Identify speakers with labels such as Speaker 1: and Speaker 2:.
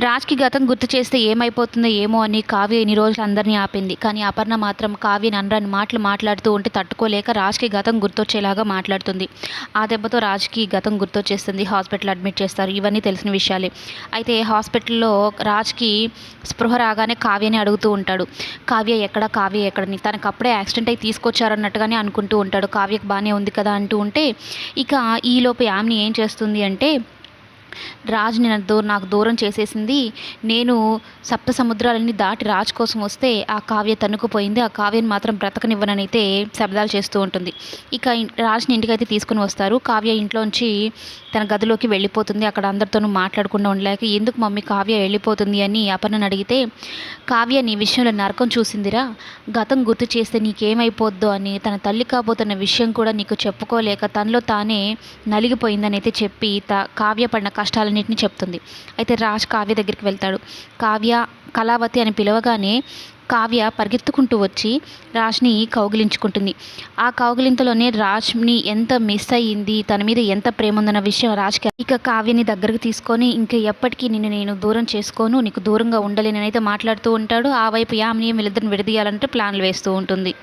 Speaker 1: రాజ్కి గతం గుర్తు చేస్తే ఏమైపోతుందో ఏమో అని కావ్య ఎన్ని రోజులు అందరినీ ఆపింది. కానీ అపర్ణ మాత్రం కావ్యని అనరాని మాటలు మాట్లాడుతూ ఉంటే తట్టుకోలేక రాజ్కి గతం గుర్తొచ్చేలాగా మాట్లాడుతుంది. ఆ దెబ్బతో రాజ్కి గతం గుర్తొచ్చేస్తుంది. హాస్పిటల్ అడ్మిట్ చేస్తారు. ఇవన్నీ తెలిసిన విషయాలే. అయితే హాస్పిటల్లో రాజ్కి స్పృహ రాగానే కావ్యని అడుగుతూ ఉంటాడు. కావ్య ఎక్కడ? కావ్య ఎక్కడని తనకు అప్పుడే యాక్సిడెంట్ అయి తీసుకొచ్చారన్నట్టుగానే అనుకుంటూ ఉంటాడు. కావ్యకు బాగానే ఉంది కదా అంటూ ఉంటే ఇక ఈలోపు యామ్ని ఏం చేస్తుంది అంటే రాజు నేను నాకు దూరం చేసేసింది. నేను సప్త సముద్రాలన్నీ దాటి రాజు కోసం వస్తే ఆ కావ్య తన్నుకుపోయింది. ఆ కావ్యను మాత్రం బ్రతకనివ్వననైతే శబ్దాలు చేస్తూ ఉంటుంది. ఇక రాజుని ఇంటికైతే తీసుకుని వస్తారు. కావ్య ఇంట్లోంచి తన గదిలోకి వెళ్ళిపోతుంది. అక్కడ అందరితోనూ మాట్లాడకుండా ఉండలేక ఎందుకు మమ్మీ కావ్య వెళ్ళిపోతుంది అని అపర్ణను అడిగితే కావ్య నీ విషయంలో నరకం చూసిందిరా. గతం గుర్తు చేస్తే నీకేమైపోద్దో అని తన తల్లి కాబోతున్న విషయం కూడా నీకు చెప్పుకోలేక తనలో తానే నలిగిపోయిందని అయితే చెప్పి త కావ్య పడిన కష్టాలన్నింటినీ చెప్తుంది. అయితే రాజ్ కావ్య దగ్గరికి వెళ్తాడు. కావ్య కళావతి అని పిలవగానే కావ్య పరిగెత్తుకుంటూ వచ్చి రాజ్ని కౌగిలించుకుంటుంది. ఆ కౌగిలింతలోనే రాజ్ని ఎంత మిస్ అయ్యింది తన మీద ఎంత ప్రేమ ఉందన్న విషయం రాజ్కి ఇక కావ్యని దగ్గరకు తీసుకొని ఇంకా ఎప్పటికీ నిన్ను నేను దూరం చేసుకోను నీకు దూరంగా ఉండలేనని అయితే మాట్లాడుతూ ఉంటాడు. ఆ వైపు యామ్ని వీళ్ళిద్దరిని విడదీయాలంటే ప్లాన్లు వేస్తూ ఉంటుంది.